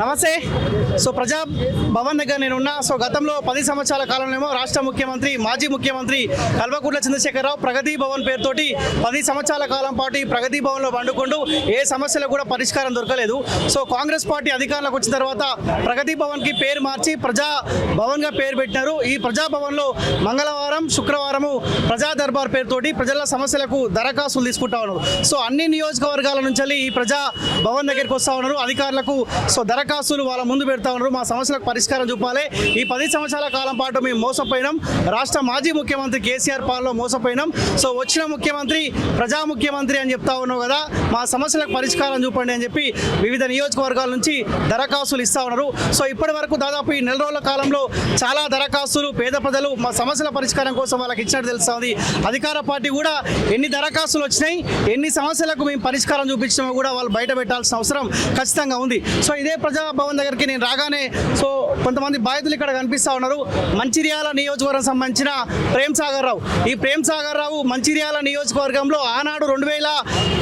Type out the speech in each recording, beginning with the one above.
నమస్తే. సో ప్రజా భవన్ దగ్గర నేను ఉన్నా సో గతంలో పది సంవత్సరాల కాలంలో రాష్ట్ర ముఖ్యమంత్రి మాజీ ముఖ్యమంత్రి కల్వకుంట్ల చంద్రశేఖరరావు ప్రగతి భవన్ పేరుతోటి పది సంవత్సరాల కాలం పాటు ఈ ప్రగతి భవన్లో వండుకుంటూ ఏ సమస్యలకు కూడా పరిష్కారం దొరకలేదు. సో కాంగ్రెస్ పార్టీ అధికారంలోకి వచ్చిన తర్వాత ప్రగతి భవన్కి పేరు మార్చి ప్రజా భవన్గా పేరు పెట్టినారు. ఈ ప్రజా భవన్లో మంగళవారం శుక్రవారము ప్రజా దర్బార్ పేరుతోటి ప్రజల సమస్యలకు దరఖాస్తులు తీసుకుంటా ఉన్నారు. సో అన్ని నియోజకవర్గాల నుంచి ఈ ప్రజా భవన్ దగ్గరికి వస్తూ ఉన్నారు. అధికారులకు సో దరఖాస్తు దరఖాస్తులు వాళ్ళ ముందు పెడతా ఉన్నారు. మా సమస్యలకు పరిష్కారం చూపాలి. ఈ పది సంవత్సరాల కాలం పాటు మేము మోసపోయినాం. రాష్ట్ర మాజీ ముఖ్యమంత్రి కేసీఆర్ పాలనలో మోసపోయినాం. సో వచ్చిన ముఖ్యమంత్రి ప్రజా ముఖ్యమంత్రి అని చెప్తా ఉన్నావు కదా మా సమస్యలకు పరిష్కారం చూపండి అని చెప్పి వివిధ నియోజకవర్గాల నుంచి దరఖాస్తులు ఇస్తా ఉన్నారు. సో ఇప్పటి వరకు దాదాపు ఈ నెల రోజుల కాలంలో చాలా దరఖాస్తులు పేద ప్రజలు మా సమస్యల పరిష్కారం కోసం వాళ్ళకి ఇచ్చినట్టు తెలుస్తుంది. అధికార పార్టీ కూడా ఎన్ని దరఖాస్తులు వచ్చినాయి ఎన్ని సమస్యలకు మేము పరిష్కారం చూపించినామో కూడా వాళ్ళు బయట పెట్టాల్సిన అవసరం ఖచ్చితంగా ఉంది. సో ఇదే ప్రజా భవన్ దగ్గరికి నేను రాగానే సో కొంతమంది బాధితులు ఇక్కడ కనిపిస్తా ఉన్నారు. మంచిర్యాల నియోజకవర్గం సంబంధించిన ప్రేమ్ సాగర్ రావు. ఈ ప్రేమ్ సాగర్ రావు మంచిర్యాల నియోజకవర్గంలో ఆనాడు రెండు వేల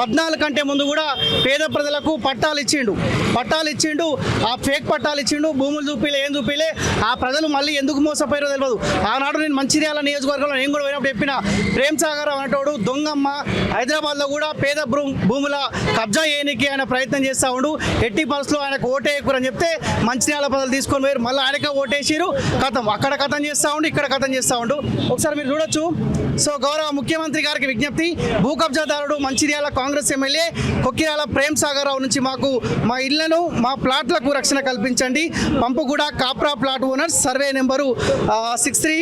పద్నాలుగు కంటే ముందు కూడా పేద ప్రజలకు పట్టాలు ఇచ్చిండు. పట్టాలు ఇచ్చిండు ఆ ఫేక్ పట్టాలు ఇచ్చిండు భూములు చూపిలే ఏం చూపిలే ఆ ప్రజలు మళ్ళీ ఎందుకు మోసపోయారో తెలియదు ఆనాడు నేను మంచిర్యాల నియోజకవర్గంలో నేను కూడా పోయినప్పుడు చెప్పిన ప్రేమ్ సాగర్ రావు అనేటోడు దొంగమ్మ హైదరాబాద్లో కూడా పేద భూ- భూముల కబ్జా చేయనికి ఆయన ప్రయత్నం చేస్తూ ఉండు ఎట్టి పరిస్థితుల్లో ఆయనకు ఓటేయకూరని చెప్తే మంచిర్యాల ప్రజలు తీసుకొని పోయారు. మళ్ళీ ఆయనకే ఓటేసారు కథం అక్కడ కథం చేస్తూ ఉండు ఇక్కడ కథం చేస్తూ ఉండు. ఒకసారి మీరు చూడొచ్చు. సో గౌరవ ముఖ్యమంత్రి గారికి విజ్ఞప్తి భూ కబ్జాదారుడు మంచిర్యాల కాంగ్రెస్ ఎమ్మెల్యే కొక్కిరాల ప్రేమ్ సాగర్ రావు నుంచి మాకు మా ఇల్లు ఇళ్ళను మా ప్లాట్లకు రక్షణ కల్పించండి. Pampuguda Kapra plot owner survey number six three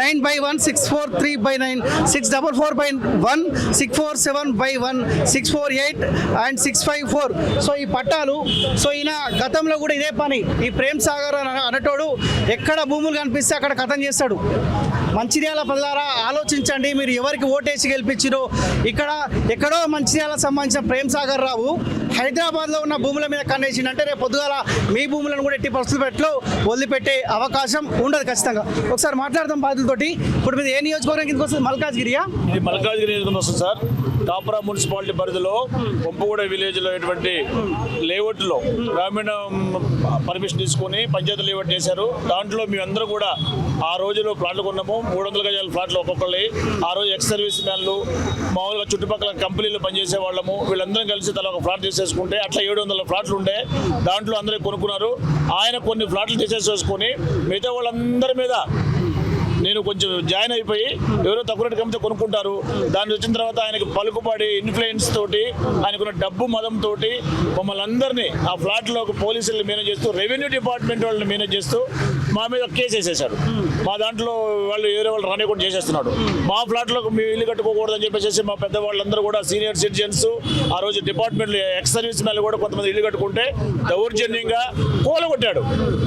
nine by one six four three by nine six double four by one six four seven by one six four eight and six five four so ఈ పట్టాలు so ఈయన గతంలో కూడా ఇదే పని. ఈ ప్రేమ్ సాగర్ అన అనటోడు ఎక్కడ భూములు కనిపిస్తే అక్కడ కథం చేస్తాడు. మంచిర్యాల ప్రజలారా ఆలోచించండి. మీరు ఎవరికి ఓటేసి గెలిపించిరో ఇక్కడ ఎక్కడో మంచిర్యాల సంబంధించిన ప్రేమ్ సాగర్ రావు హైదరాబాద్లో ఉన్న భూముల మీద కన్నేసింది అంటే రేపు పొద్దుగాల మీ భూములను కూడా ఎట్టి పరిస్థితులు పెట్టలో వదిలిపెట్టే అవకాశం ఉండదు ఖచ్చితంగా. ఒకసారి మాట్లాడదాం బాధ్యులతోటి. ఇప్పుడు మీద ఏ నియోజకవర్గం కిందకి వస్తుంది? మల్కాజ్గిరియా? మల్కాజ్గిరి వస్తుంది సార్. కాపురా మున్సిపాలిటీ పరిధిలో పంపగూడ విలేజ్లో ఎటువంటి లేఅవుట్లో గ్రామీణ పర్మిషన్ తీసుకొని పంచాయతీ లేఅవుట్ చేశారు. దాంట్లో మేమందరూ కూడా ఆ రోజులో ప్లాట్లు కొన్నాము. మూడు వందల గజాల ప్లాట్లు ఒక్కొక్కళ్ళు. ఆ రోజు ఎక్స్ సర్వీస్ మ్యాన్లు మామూలుగా చుట్టుపక్కల కంపెనీలు పనిచేసే వాళ్ళము. వీళ్ళందరం కలిసి తల ఒక ఫ్లాట్ తీసేసుకుంటే అట్లా ఏడు వందల ఫ్లాట్లు ఉండే. దాంట్లో అందరూ కొనుక్కున్నారు. ఆయన కొన్ని ఫ్లాట్లు తీసేసేసుకొని మిగతా వాళ్ళందరి మీద నేను కొంచెం జాయిన్ అయిపోయి ఎవరో తక్కువ రేటు కమ్మితే కొనుక్కుంటారు. దాన్ని వచ్చిన తర్వాత ఆయనకు పలుకుబడి ఇన్ఫ్లుయెన్స్ తోటి ఆయనకున్న డబ్బు మదం తోటి మమ్మల్ని అందరినీ ఆ ఫ్లాట్లో పోలీసులు మేనేజ్ చేస్తూ రెవెన్యూ డిపార్ట్మెంట్ వాళ్ళని మేనేజ్ చేస్తూ మా మీద కేసు వేసేసారు మా దాంట్లో వాళ్ళు వేరే వాళ్ళు రానికుండా చేసేస్తున్నాడు. మా ఫ్లాట్లో మేము ఇల్లు కట్టుకోకూడదని చెప్పేసి మా పెద్ద వాళ్ళందరూ కూడా సీనియర్ సిటిజన్స్ ఆ రోజు డిపార్ట్మెంట్ ఎక్స్ సర్వీస్ మ్యాన్ కూడా కొంతమంది ఇల్లు కట్టుకుంటే దౌర్జన్యంగా కూలగొట్టాడు.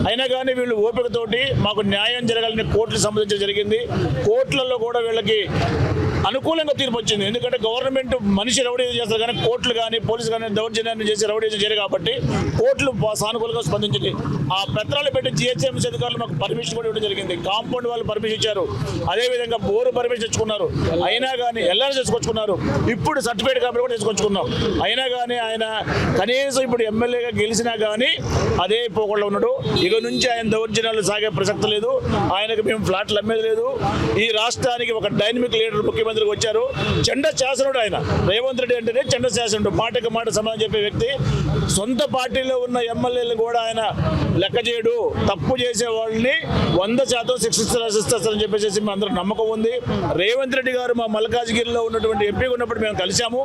అయినా కానీ వీళ్ళు ఓపికతోటి మాకు న్యాయం జరగాలని కోర్టులు సంబంధించి జరిగింది. కోర్టులలో కూడా వీళ్ళకి అనుకూలంగా తీర్పు వచ్చింది. ఎందుకంటే గవర్నమెంట్ మనిషి రౌడీ చేస్తారు కానీ కోర్టులు కానీ పోలీసులు కానీ దౌర్జన్యాన్ని చేసి రౌడీ చేయరు కాబట్టి కోర్టులు సానుకూలంగా స్పందించింది. ఆ పత్రాలు పెట్టి జిహెచ్ఎంసీ అధికారులు మాకు పర్మిషన్ కూడా ఇవ్వడం జరిగింది. కాంపౌండ్ వాళ్ళు పర్మిషన్ ఇచ్చారు. అదేవిధంగా బోరు పర్మిషన్ తెచ్చుకున్నారు. అయినా కానీ ఎల్ఆర్ఎస్ చేసుకొచ్చుకున్నారు ఇప్పుడు సర్టిఫికేట్ కాబట్టి కూడా తీసుకొచ్చుకున్నాం. అయినా కానీ ఆయన కనీసం ఇప్పుడు ఎమ్మెల్యేగా గెలిచినా కానీ అదే పోకుండా ఉన్నాడు. ఇక నుంచి ఆయన దౌర్జన్యాలు సాగే ప్రసక్తి లేదు. ఆయనకు మేము ఫ్లాట్లు అమ్మేది లేదు. ఈ రాష్ట్రానికి ఒక డైనమిక్ లీడర్ ముఖ్యమంత్రికి వచ్చారు. చెండ శాసనుడు ఆయన. రేవంత్ రెడ్డి అంటేనే చెండ శాసనుడు. మాటకు మాట సమాధానం చెప్పే వ్యక్తి. సొంత పార్టీలో ఉన్న ఎమ్మెల్యేలు కూడా ఆయన లెక్క చేయడు. తప్పు చేసే వాళ్ళని వంద శాతం శిక్షిస్తారు శిస్తారని చెప్పేసి మేము అందరం నమ్మకం ఉంది. రేవంత్ రెడ్డి గారు మా మల్కాజ్గిరిలో ఉన్నటువంటి ఎంపీ ఉన్నప్పుడు మేము కలిసాము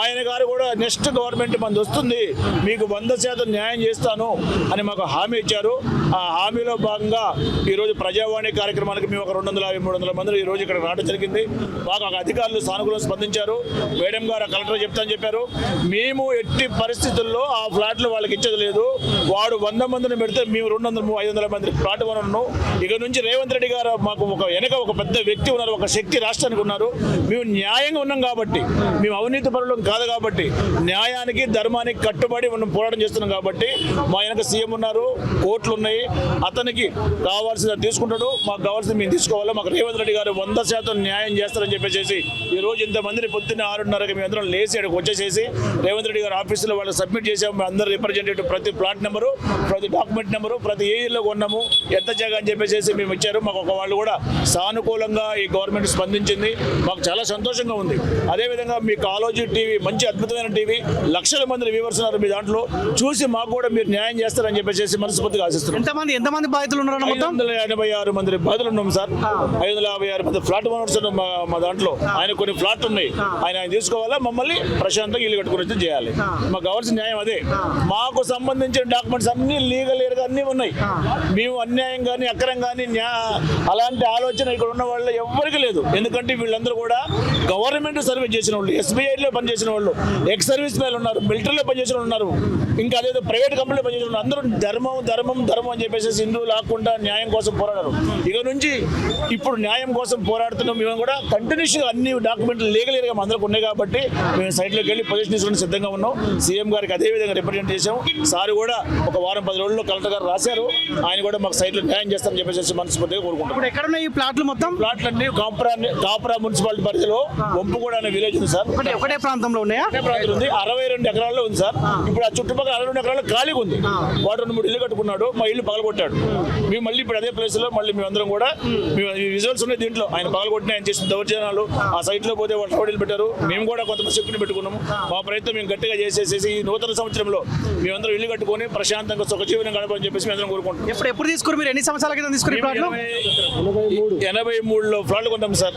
ఆయన గారు కూడా నెక్స్ట్ గవర్నమెంట్ మంది వస్తుంది. మీకు వంద శాతం న్యాయం చేస్తాను అని మాకు హామీ ఇచ్చారు. ఆ హామీలో భాగంగా ఈరోజు ప్రజావాణి కార్యక్రమానికి మేము ఒక రెండు వందల యాభై మూడు వందల మంది ఈరోజు ఇక్కడ రావడం జరిగింది. మాకు అధికారులు సానుకూలంగా స్పందించారు. మేడం గారు కలెక్టర్ చెప్తానని చెప్పారు. మేము ఎట్టి పరిస్థితుల్లో ఆ ఫ్లాట్లు వాళ్ళకి ఇచ్చేది లేదు. వాడు వంద మందిని పెడితే మేము రెండు వందల ఐదు వందల మంది ఫ్లాట్ కొనను. ఇక నుంచి రేవంత్ రెడ్డి గారు మాకు ఒక వెనక ఒక పెద్ద వ్యక్తి ఉన్నారు ఒక శక్తి రాష్ట్రానికి ఉన్నారు. మేము న్యాయంగా ఉన్నాం కాబట్టి మేము అవినీతి పరులం కాదు కాబట్టి న్యాయానికి ధర్మానికి కట్టుబడి మనం పోరాటం చేస్తున్నాం కాబట్టి మా వెనక సీఎం ఉన్నారు కోర్టులు ఉన్నాయి. అతనికి కావాల్సిన తీసుకుంటాడు మాకు కావాల్సింది మేము తీసుకోవాలి? మాకు రేవంత్ రెడ్డి గారు వంద శాతం న్యాయం చేస్తారని చెప్పి చెప్పేసి ఈ రోజు ఇంతమందిని పొద్దున్న ఆరున్నరకి మేము అందరం లేచి అక్కడికి వచ్చేసేసి రేవంత్ రెడ్డి గారు ఆఫీసులో వాళ్ళు సబ్మిట్ చేసాము. మేము అందరు రిప్రజెంటేటివ్ ప్రతి ప్లాట్ నెంబరు ప్రతి డాక్యుమెంట్ నెంబరు ప్రతి ఏరియాలో కొన్నాము. ఎంత జాగా అని చెప్పేసి మేము ఇచ్చారు. మాకు ఒక వాళ్ళు కూడా సానుకూలంగా ఈ గవర్నమెంట్ స్పందించింది. మాకు చాలా సంతోషంగా ఉంది. అదేవిధంగా మీ కాలోజీ టీవీ మంచి అద్భుతమైన టీవీ లక్షల మంది వ్యూవర్స్ ఉన్నారు మీ దాంట్లో. చూసి మాకు కూడా మీరు న్యాయం చేస్తారని చెప్పేసి మనస్ఫూర్తిగా ఆశిస్తున్నాం. ఎంతమంది ఎంతమంది బాధితులు మొత్తం? వందల ఎనభై ఆరు మంది బాధలు ఉన్నాం సార్. ఐదు వందల యాభై ఆరు మంది ఫ్లాట్ ఓనర్స్ మా దాంట్లో ఆయన కొన్ని ఫ్లాట్ ఉన్నాయి. ఆయన ఆయన తీసుకోవాలా? మమ్మల్ని ప్రశాంతంగా ఇల్లు కట్టుకుని వచ్చి చేయాలి. మాకు కావాల్సిన న్యాయం అదే. మాకు సంబంధించిన డాక్యుమెంట్స్ అన్ని లీగల్గా అన్ని ఉన్నాయి. మేము అన్యాయం కానీ అక్రమం కానీ అలాంటి ఆలోచన ఇక్కడ ఉన్న వాళ్ళు ఎవరికి లేదు. ఎందుకంటే వీళ్ళందరూ కూడా గవర్నమెంట్ సర్వీస్ చేసిన వాళ్ళు ఎస్బీఐలో పనిచేసిన వాళ్ళు ఎక్స్ సర్వీస్ మ్యాన్ ఉన్నారు మిలిటరీలో పనిచేసిన వాళ్ళు ఉన్నారు. ఇంకా అదేదో ప్రైవేట్ కంపెనీలో పనిచేసిన వాళ్ళు అందరూ ధర్మం ధర్మం ధర్మం అని చెప్పేసి హిందువు లాక్కుండా న్యాయం కోసం పోరాడారు. ఇక నుంచి ఇప్పుడు న్యాయం కోసం పోరాడుతున్నాం మేము కూడా కంటిన్యూస్గా అన్ని డాక్యుమెంట్లు లీగల్గా అందరికి ఉన్నాయి కాబట్టి మేము సైట్లోకి వెళ్ళి పొజిషన్ తీసుకుని సిద్ధంగా ఉన్నాం. సీఎం గారికి అదే విధంగా రిప్రజెంట్ చేసాం సార్ కూడా ఒక వారం పది రోజుల్లో కలెక్టర్ గారు రాశారు. ఆయన కూడా మాకు సైట్లో న్యాయం చేస్తారని చెప్పేసి మనస్ఫూర్తిగా ఇప్పుడు ఎక్కడ ఉన్నాయి ఈ ప్లాట్లు మొత్తం? ప్లాట్లన్నీ కాపురా కాపురా మున్సిపాలిటీ పరిధిలో వంపుగూడ అనే విలేజ్ ఉంది సార్. ఒకటే ప్రాంతంలో ఉన్నాయా? ప్రాంతం ఉంది. అరవై రెండు ఎకరాల్లో ఉంది సార్. ఇప్పుడు ఆ చుట్టుపక్కల అరవై రెండు ఎకరాలు ఖాళీగా ఉంది. వాడు రెండు మూడు ఇల్లు కట్టుకున్నాడు మా ఇల్లు పగలగొట్టాడు. మేము. మళ్ళీ ఇప్పుడు అదే ప్లేస్లో మళ్ళీ మేమందరం కూడా మేము. విజువల్స్ ఉన్నాయి దీంట్లో. ఆయన పగలగొట్టిన ఆయన చేసిన దౌర్జన్యాలు ఆ. సైట్లో పోతే వాళ్ళు రౌడీలు పెట్టారు. మేము కూడా కొంతమంది శక్తిని పెట్టుకున్నాము. మా ప్రయత్నం మేము గట్టిగా చేసేసేసి ఈ నూతన సంవత్సరంలో మేమందరం ఇల్లు కట్టుకొని ప్రశాంతంగా సుఖ జీవనం గడపని చెప్పేసి మేము అందరం కోరుకుంటున్నాం. ఎప్పుడు ఎప్పుడు తీసుకురు మీరు? ఎన్ని సంవత్సరాల క్రితం తీసుకురు ఈ ప్లాట్లు? ఎనభై- ఎనభై మూడులో కొన్నాం సార్.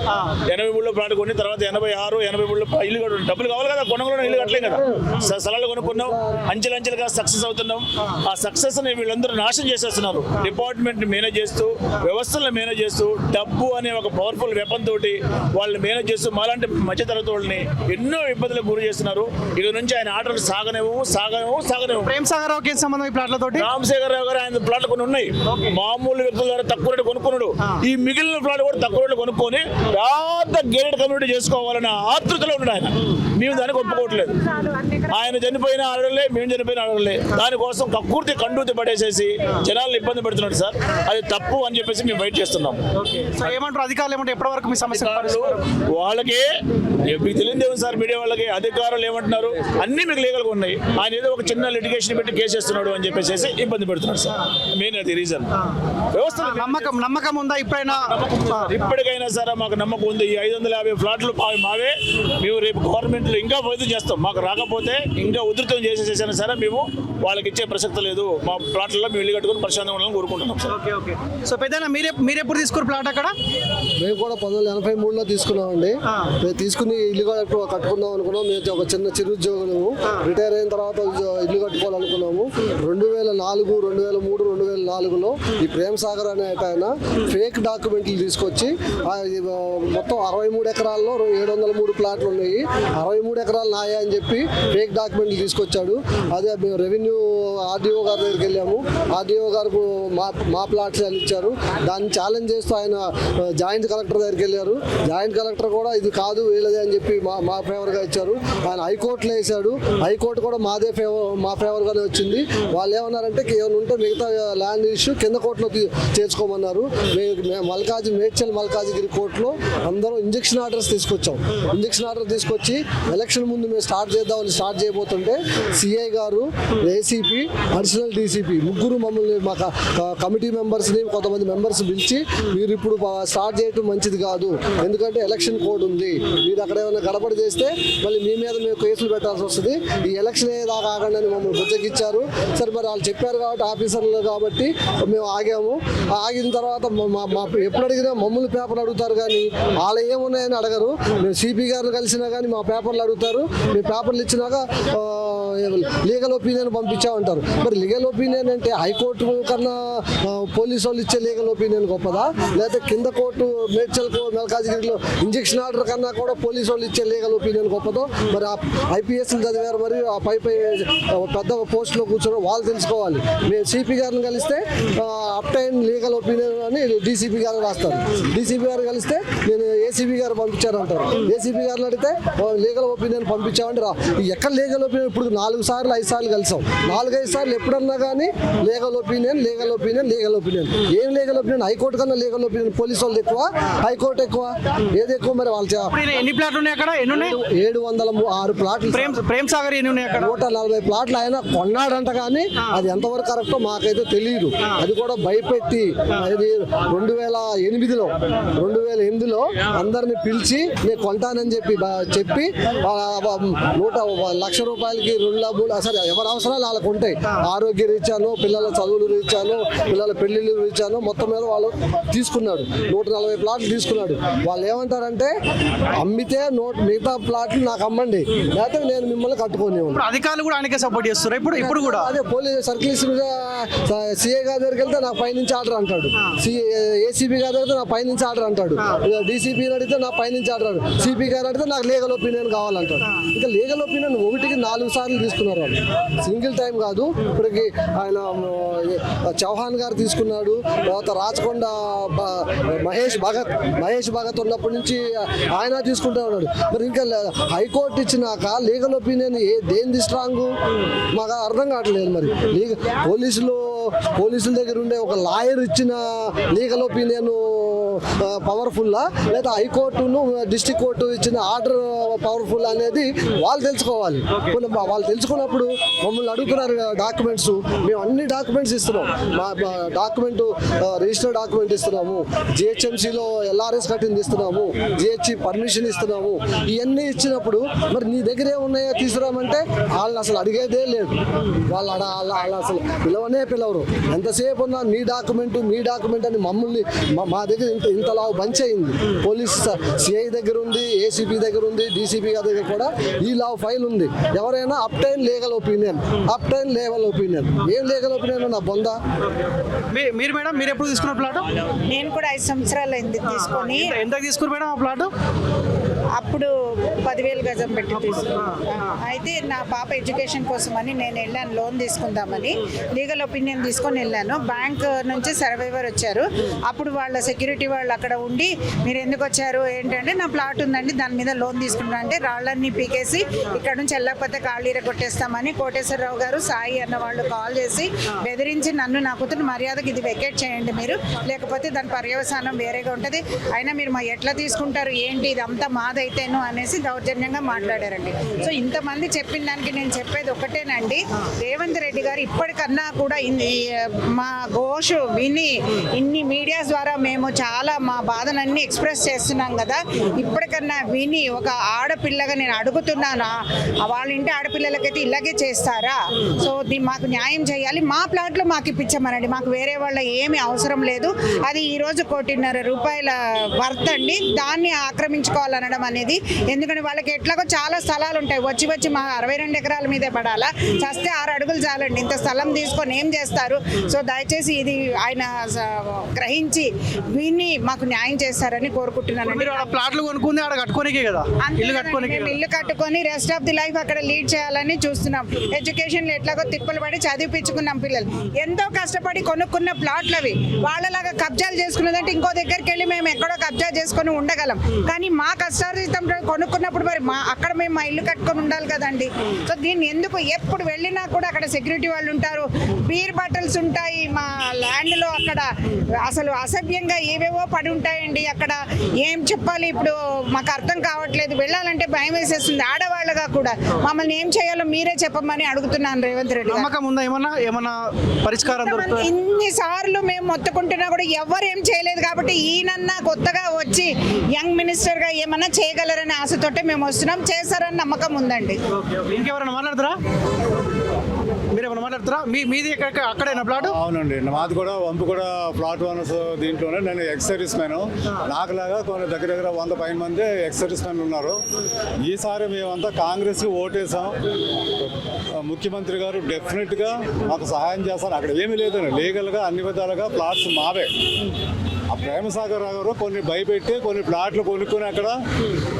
ఎనభై మూడులో ఫ్లాట్ కొని తర్వాత ఎనభై ఆరు ఎనభై మూడులో ఇల్లు కట్టు డబ్బులు కావాలి కదా కొనగలను ఇల్లు కట్టలేం కదా. స్థలాలు కొనుక్కున్నాం. అంచెలంచెలుగా సక్సెస్ అవుతున్నాం. ఆ సక్సెస్ని వీళ్ళందరూ నాశనం చేసేస్తున్నారు. డిపార్ట్మెంట్ మేనేజ్ చేస్తూ వ్యవస్థలను మేనేజ్ చేస్తూ డబ్బు అనే ఒక పవర్ఫుల్ వెపన్ తోటి వాళ్ళని మేనేజ్ చేస్తూ మాలాంటి మధ్యతరగతి వాళ్ళని ఎన్నో ఇబ్బందులకు గురి చేస్తున్నారు. ఇక నుంచి ఆయన ఆటలు సాగనేమో సాగనేమో సాగనేమో ప్రేమ్ సాగర్ రావుకి ఏం సంబంధం ఈ ప్లాట్లతోటి? రామశేఖర్ రావు గారు ఆయన ప్లాట్లు కొన్ని ఉన్నాయి. మామూలు వ్యక్తుల ద్వారా తక్కువ రేటు కొనుక్కున్నాడు. ఈ మిగిలిన ప్లాట్ కూడా తక్కువ రేటు కొనుక్కొని పెద్ద గేటెడ్ కమ్యూనిటీ చేసుకోవాలన్న ఆతృతలో ఉన్నాడు ఆయన. మేము దానికి ఒప్పుకోవట్లేదు. ఆయన చనిపోయిన అడగలే మేము చనిపోయిన అడగలే దానికోసం కక్కుర్తి కండూతి పడేసేసి జనాలను ఇబ్బంది పెడుతున్నాడు సార్. అది తప్పు అని చెప్పేసి మేము వెయిట్ చేస్తున్నాం ఏమంటారు? అధికారులు ఏమంటారు? ఎప్పటి వరకు మీ సమస్య వాళ్ళకి మీకు తెలియదు ఏమో సార్ మీడియా వాళ్ళకి అధికారులు ఏమంటున్నారు? అన్ని మీకు లీగల్గా ఉన్నాయి. ఆయన ఏదో ఒక చిన్న లిటిగేషన్ పెట్టి కేసు వేస్తున్నాడు అని చెప్పేసి ఇబ్బంది పెడుతున్నాడు సార్. మెయిన్ అది రీజన్ వ్యవస్థ నమ్మకం నమ్మకం ఉందా ఇప్పుడైనా? ఇప్పటికైనా సరే మాకు నమ్మకం ఉంది. ఈ ఐదు వందల యాభై ఫ్లాట్లు మావే మేము రేపు గవర్నమెంట్లో ఇంకా ప్రయత్నం చేస్తాం. మాకు రాకపోతే ఇంకా ఉధృతం చేసేసేసినా సరే మేము వాళ్ళకి ఇచ్చే ప్రసక్తి లేదు. మా ప్లాట్లలో మేము ఇల్లు కట్టుకుని ప్రశాంతంగా ఉండాలని కోరుకుంటున్నాం సార్. Okay okay. సో పెద్దనా మీరే మీరు ఎప్పుడు తీసుకురు ప్లాట్ అక్కడ? మేము కూడా పంతొమ్మిది వందల ఎనభై మూడులో తీసుకున్నామండి మేము తీసుకుని ఇల్లు కట్టు కట్టుకుందాం అనుకున్నాం. మేము ఒక చిన్న చిరుద్యోగులము రిటైర్ అయిన తర్వాత ఇల్లు కట్టుకోవాలనుకున్నాము. రెండు వేల నాలుగు రెండు వేల మూడు రెండు వేల నాలుగులో ఈ ప్రేమ్ సాగర్ అనే ఆయన ఫేక్ డాక్యుమెంట్లు తీసుకొచ్చి మొత్తం అరవై మూడు ఎకరాల్లో ఏడు వందల మూడు ప్లాట్లు ఉన్నాయి. అరవై మూడు ఎకరాలు నాయా అని చెప్పి ఫేక్ డాక్యుమెంట్లు తీసుకొచ్చాడు. అదే మేము రెవెన్యూ ఆర్డీఓ గారి దగ్గరికి వెళ్ళాము. ఆర్డీఓ గారు మా మా ప్లాట్స్ అని ఇచ్చారు. దాన్ని ఛాలెంజ్ చేస్తూ ఆయన జాయింట్ కలెక్టర్ దగ్గరికి వెళ్ళారు. జాయింట్ కలెక్టర్ కూడా ఇది కాదు వీళ్ళదే అని చెప్పి మా మా ఫేవర్గా ఇచ్చారు. ఆయన హైకోర్టులో వేశాడు. హైకోర్టు కూడా మాదే ఫేవర్ మా ఫేవర్గానే వచ్చింది. వాళ్ళు ఏమన్నారంటే ఏమైనా ఉంటే మిగతా ల్యాండ్ ఇష్యూ కింద కోర్టులో తీ- చేర్చుకోమన్నారు. మే- మల్కాజీ మేడ్చల్ మల్కాజిగిరి కోర్టులో అందరం ఇంజక్షన్ ఆర్డర్స్ తీసుకొచ్చాం. ఇంజక్షన్ ఆర్డర్ తీసుకొచ్చి ఎలక్షన్ ముందు మేము స్టార్ట్ చేద్దామని స్టార్ట్ చేయబోతుంటే సిఐ గారు ఏసీపీ అడిషనల్ డీసీపీ ముగ్గురు మమ్మల్ని మా కమిటీ మెంబర్స్ని కొంతమంది మెంబర్స్ పిలిచి మీరు ఇప్పుడు స్టార్ట్ చేయటం మంచిది కాదు. ఎందుకంటే ఎలక్షన్ కోడ్ ఉంది. మీరు అక్కడ ఏమైనా గడబడి చేస్తే మళ్ళీ మీ మీద మేము కేసులు పెట్టాల్సి వస్తుంది. ఈ ఎలక్షన్ ఏదాకా ఆగండి మమ్మల్ని బుజ్జగించారు. సరే మరి వాళ్ళు చెప్పారు కాబట్టి ఆఫీసర్లు కాబట్టి మేము ఆగాము. ఆగిన తర్వాత మా- మా- ఎప్పుడు అడిగినా మమ్మల్ని పేపర్లు అడుగుతారు కానీ వాళ్ళు ఏమున్నాయని అడగరు. మేము సిపి గారిని కలిసినా కానీ మా పేపర్లు అడుగుతారు. మీ పేపర్లు ఇచ్చినాక లీగల్ ఒపీనియన్ పంపించామంటారు. మరి లీగల్ ఒపీనియన్ అంటే హైకోర్టు కన్నా పోలీసు వాళ్ళు ఇచ్చే లీగల్ ఒపీనియన్ గొప్పదా? లేకపోతే కింద కోర్టు మేడ్చల్ కో- ఇంజక్షన్ ఆర్డర్ కన్నా కూడా పోలీసు వాళ్ళు ఇచ్చే లీగల్ ఒపీనియన్ గొప్పతో మరి ఆ ఐపీఎస్ చదివారు మరి ఆ పై పై పెద్ద పోస్ట్లో కూర్చొని వాళ్ళు తెలుసుకోవాలి. మేము సిపి గారిని కలిస్తే అప్టైన్ లీగల్ ఒపీనియన్ అని డీసీపీ గారు రాస్తారు. డీసీపీ గారు కలిస్తే నేను ఏసీబీ గారు పంపించారంటారు. ఏసీబీ గారిని అడిగితే లీగల్ ఒపీనియన్ పంపించామంటే రా. ఎక్కడ లీగల్ ఒపీనియన్? ఇప్పుడు నాలుగు సార్లు ఐదు సార్లు కలిసాం. నాలుగైదు సార్లు ఎప్పుడన్నా కానీ legal opinion legal opinion legal opinion. ఏం లీగల్ ఒపీనియన్? హైకోర్టు కన్నా లీగల్ ఒపీనియన్ పోలీసు వాళ్ళు ఎక్కువ హైకోర్టు ఎక్కువ. ఏది ఎక్కువ మరి వాళ్ళు ఎన్ని ప్లాట్లు ఉన్నాయి అక్కడ? ఎన్ని ఉన్నాయి? ఏడు వందల ఆరు ప్లాట్లు. ప్రేమ్ సాగర్ ఎన్ని ఉన్నాయి అక్కడ? నూట నలభై ప్లాట్లు ఆయన కొన్నాడంట కానీ అది ఎంతవరకు కరెక్టో మాకైతే తెలియదు అది కూడా భయపెట్టి ఇది రెండు వేల ఎనిమిదిలో రెండు వేల ఎనిమిదిలో అందరిని పిలిచి నేను కొంటానని చెప్పి చెప్పి నూట లక్ష రూపాయలకి రెండు సరే ఎవరి అవసరాలు వాళ్ళకు ఉంటాయి. ఆరోగ్య రీత్యాను పిల్లల చదువులు రీత్యాను పిల్లల పెళ్ళిళ్ళు రీత్యాను మొత్తం మీద వాళ్ళు తీసుకున్నాడు. నూట నలభై ప్లాట్లు తీసుకున్నాడు. వాళ్ళు ఏమంటారంటే అమ్మితే నూట మిగతా ప్లాట్లు నాకు అమ్మండి. లేకపోతే నేను మిమ్మల్ని కట్టుకొని ఇప్పుడు అధికారులు కూడా ఆయనకే సపోర్ట్ చేస్తారు ఇప్పుడు ఇప్పుడు కూడా? అదే పోలీస్ సర్కిల్ సిఐ గారి దగ్గరికి వెళ్తే నాకు పైనుంచి ఆర్డర్ అంటాడు. ఏసీబీ గారి దగ్గర నాకు పైనుంచి ఆర్డర్ అంటాడు. డీసీపీ అడిగితే నాకు పైనుంచి ఆర్డర్ అంటాడు. సిపి గారు అడిగితే నాకు లీగల్ ఒపీనియన్ కావాలంటాడు. ఇంకా లీగల్ ఒపీనియన్ ఒకటికి నాలుగు సార్లు తీసుకున్నారు వాళ్ళు. సింగిల్ టైం కాదు ఇప్పటికి ఆయన చౌహాన్ గారు తీసుకున్నాడు. తర్వాత రాచకొండ మహేష్ భగత్ మహేష్ భగత్ ఉన్నప్పటి నుంచి ఆయన తీసుకుంటా ఉన్నాడు. మరి ఇంకా హైకోర్టు ఇచ్చినాక లీగల్ ఒపీనియన్ ఏ దేనిది స్ట్రాంగ్ మాకు అర్థం కావట్లేదు మరి. లీగల్ పోలీసులు పోలీసుల దగ్గర ఉండే ఒక లాయర్ ఇచ్చిన లీగల్ ఒపీనియన్ పవర్ఫుల్లా లేదా హైకోర్టును డిస్ట్రిక్ట్ కోర్టు ఇచ్చిన ఆర్డర్ పవర్ఫుల్ అనేది వాళ్ళు తెలుసుకోవాలి. వాళ్ళు తెలుసుకున్నప్పుడు మమ్మల్ని అడుగుతున్నారు డాక్యుమెంట్స్ మేము అన్ని డాక్యుమెంట్స్ ఇస్తున్నాం. మా డాక్యుమెంట్ రిజిస్టర్ డాక్యుమెంట్ ఇస్తున్నాము. జిహెచ్ఎంసీలో ఎల్ఆర్ఎస్ కట్టింది ఇస్తున్నాము. జిహెచ్సి పర్మిషన్ ఇస్తున్నాము. ఇవన్నీ ఇచ్చినప్పుడు మరి నీ దగ్గర ఏమున్నాయో తీసుకురామంటే వాళ్ళని అసలు అడిగేదే లేదు. వాళ్ళు అడ వాళ్ళ- అసలు పిలవనే పిలవరు. ఎంతసేపు ఉన్నా మీ డాక్యుమెంట్ మీ డాక్యుమెంట్ అని మమ్మల్ని మా- దగ్గర ఇంతలా బంచ్ అయింది. పోలీస్ సిఐ దగ్గర ఉంది ఏసీపీ దగ్గర ఉంది డీసీపీ గారి దగ్గర కూడా ఈ లా ఫైల్ ఉంది. ఎవరైనా obtain legal opinion obtain legal opinion ఏం లీగల్ ఒపీనియన్ నా బొందా? మీ- మీరు మేడం మీరు ఎప్పుడు తీసుకున్న ప్లాట్ నేను కూడా ఐదు సంవత్సరాలు అయింది తీసుకొని. ఎంత తీసుకున్నారు మేడం ఆ ప్లాట్ అప్పుడు పదివేలు గజం పెట్టి తీసుకున్నాను అయితే నా పాప ఎడ్యుకేషన్ కోసం అని నేను వెళ్ళాను లోన్ తీసుకుందామని. లీగల్ ఒపీనియన్ తీసుకొని వెళ్ళాను. బ్యాంక్ నుంచి సర్వైవర్ వచ్చారు. అప్పుడు వాళ్ళ సెక్యూరిటీ వాళ్ళు అక్కడ ఉండి మీరు ఎందుకు వచ్చారు? ఏంటంటే నా ప్లాట్ ఉందండి దాని మీద లోన్ తీసుకున్నా అంటే రాళ్ళన్నీ పీకేసి ఇక్కడ నుంచి వెళ్ళకపోతే కాళ్ళీర కొట్టేస్తామని కోటేశ్వరరావు గారు సాయి అన్న వాళ్ళు కాల్ చేసి బెదిరించి నన్ను నా కూతురు మర్యాదకి ఇది వెకేట్ చేయండి మీరు. లేకపోతే దాని పర్యవసానం వేరేగా ఉంటుంది. అయినా మీరు మా ఎట్లా తీసుకుంటారు? ఏంటి? ఇదంతా అయితేను అనేసి దౌర్జన్యంగా మాట్లాడారండి. సో ఇంతమంది చెప్పిన దానికి నేను చెప్పేది ఒకటేనండి. రేవంత్ రెడ్డి గారు ఇప్పటికన్నా కూడా మా ఘోష్ విని ఇన్ని మీడియాస్ ద్వారా మేము చాలా మా బాధనన్నీ ఎక్స్ప్రెస్ చేస్తున్నాం కదా. ఇప్పటికన్నా విని ఒక ఆడపిల్లగా నేను అడుగుతున్నాను? వాళ్ళ ఇంటి ఆడపిల్లలకైతే ఇలాగే చేస్తారా? సో మాకు న్యాయం చేయాలి. మా ప్లాట్లో మాకు ఇప్పించమనండి. మాకు వేరే వాళ్ళ ఏమీ అవసరం లేదు. అది ఈ రోజు కోటిన్నర రూపాయల వర్త్ అండి. దాన్ని ఆక్రమించుకోవాలనడం అనేది. ఎందుకంటే వాళ్ళకి ఎట్లాగో చాలా స్థలాలు ఉంటాయి. వచ్చి వచ్చి మా అరవై రెండు ఎకరాల మీదే పడాలా? చస్తే ఆరు అడుగులు చాలండి. ఇంత స్థలం తీసుకొని ఏం చేస్తారు? సో దయచేసి ఇది ఆయన గ్రహించి విని మాకు న్యాయం చేస్తారని ఆడ ప్లాట్లు కొనుక్కుంది ఆడ కట్టుకోనికే కదా? అంతే ఇల్లు కట్టుకోనికే. ఇల్లు కట్టుకొని రెస్ట్ ఆఫ్ ది లైఫ్ అక్కడ లీడ్ చేయాలని చూస్తున్నాం. ఎడ్యుకేషన్ ఎట్లాగో తిప్పలు పడి చదివిపించుకున్నాం పిల్లలు. ఎంతో కష్టపడి కొనుక్కున్న ప్లాట్లు అవి. వాళ్ళలాగా కబ్జాలు చేసుకున్నదంటే ఇంకో దగ్గరికి వెళ్ళి మేము ఎక్కడో కబ్జా చేసుకొని ఉండగలం. కానీ మా కష్టార్జితం కొనుక్కున్నప్పుడు మరి మా అక్కడ మేము మా ఇల్లు కట్టుకొని ఉండాలి కదండి. సో దీన్ని ఎందుకు ఎప్పుడు వెళ్ళినా కూడా అక్కడ సెక్యూరిటీ వాళ్ళు ఉంటారు. బీర్ బాటిల్స్ ఉంటాయి మా ల్యాండ్లో అక్కడ. అసలు అసభ్యంగా ఏవేవో పడి ఉంటాయండి అక్కడ. ఏం చెప్పాలి ఇప్పుడు? మాకు అర్థం కావట్లేదు. వెళ్ళాలంటే భయం వేసేస్తుంది ఆడవాళ్ళగా కూడా. మమ్మల్ని ఏం చేయాలో మీరే చెప్పమని అడుగుతున్నాను రేవంత్ రెడ్డి గారు. నమ్మకం ఉందా? ఏమన్నా ఏమన్నా పరిష్కారం ఇన్ని సార్లు మేము మొత్తుకుంటున్నా కూడా ఎవరు ఏం చేయలేదు కాబట్టి ఈయనన్నా కొత్తగా వచ్చి యంగ్ మినిస్టర్గా ఏమన్నా చేయగలరనే ఆశతోటే మేము వస్తున్నాం. చేస్తారని నమ్మకం ఉందండి. ఇంకెవరైనా మాట్లాడతారా? మీరు ఏమైనా మాట్లాడతారా? మీ మీది అక్కడేనా ప్లాట్? అవునండి. మాది కూడా వంపు కూడా ప్లాట్ ఓనర్స్ దీంట్లోనే. నేను ఎక్స్ సర్వీస్ మ్యాన్. నాకులాగా కొన్ని దగ్గర దగ్గర వంద పైన మంది ఎక్స్ సర్వీస్ మ్యాన్ ఉన్నారు. ఈసారి మేమంతా కాంగ్రెస్కి ఓటేసాం. ముఖ్యమంత్రి గారు డెఫినెట్గా మాకు సహాయం చేస్తారు. అక్కడ ఏమీ లేదండి. లీగల్గా అన్ని విధాలుగా ప్లాట్స్ మావే. ఆ ప్రేమసాగర్ గారు కొన్ని భయపెట్టి కొన్ని ప్లాట్లు కొనుక్కుని అక్కడ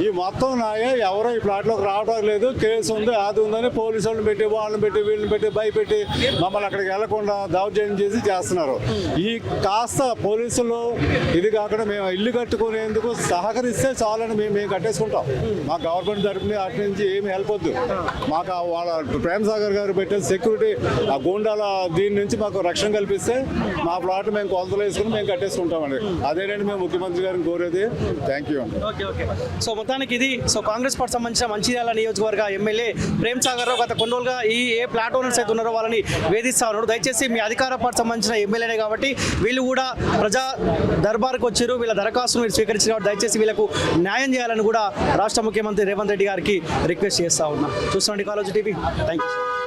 ఈ మొత్తం నాయే ఎవరో ఈ ప్లాట్లోకి రావడం లేదు. కేసు ఉంది అది ఉందని పోలీసు వాళ్ళని పెట్టి వాళ్ళని పెట్టి వీళ్ళని పెట్టి భయపెట్టి మమ్మల్ని అక్కడికి వెళ్ళకుండా దౌర్జన్యం చేసి చేస్తున్నారు. ఈ కాస్త పోలీసులు ఇది కాకుండా మేము ఇల్లు కట్టుకునేందుకు సహకరిస్తే చాలని మేము మేము కట్టేసుకుంటాం. మా గవర్నమెంట్ తరఫున అటు నుంచి ఏమి హెల్ప్ వద్దు. మాకు వాళ్ళ ప్రేమసాగర్ గారు పెట్టే సెక్యూరిటీ ఆ గూండాల దీని నుంచి మాకు రక్షణ కల్పిస్తే మా ప్లాట్ మేము కొలతలు వేసుకుని మేము కట్టేసుకుంటామండి. అదేనండి మేము ముఖ్యమంత్రి గారిని కోరేది. Thank you okay okay. So మొత్తానికి ఇది సో కాంగ్రెస్ పార్టీ సంబంధించిన మంచిర్యాల నియోజకవర్గ ఎమ్మెల్యే ప్రేమ్ సాగర్ రావు గత కొన్ని రోజులుగా ఈ ఏ ప్లాట్ ఓనర్స్ అయితే ఉన్నారో వాళ్ళని వేధిస్తా ఉన్నారు. దయచేసి మీ అధికార పార్టీ సంబంధించిన ఎమ్మెల్యేనే కాబట్టి వీళ్ళు కూడా ప్రజా దర్బార్కి వచ్చారు. వీళ్ళ దరఖాస్తును మీరు స్వీకరించిన దయచేసి వీళ్ళకు న్యాయం చేయాలని కూడా రాష్ట్ర ముఖ్యమంత్రి రేవంత్ రెడ్డి గారికి రిక్వెస్ట్ చేస్తా ఉన్నా. చూస్తున్నాండి కాలేజ్ టీవీ. Thank you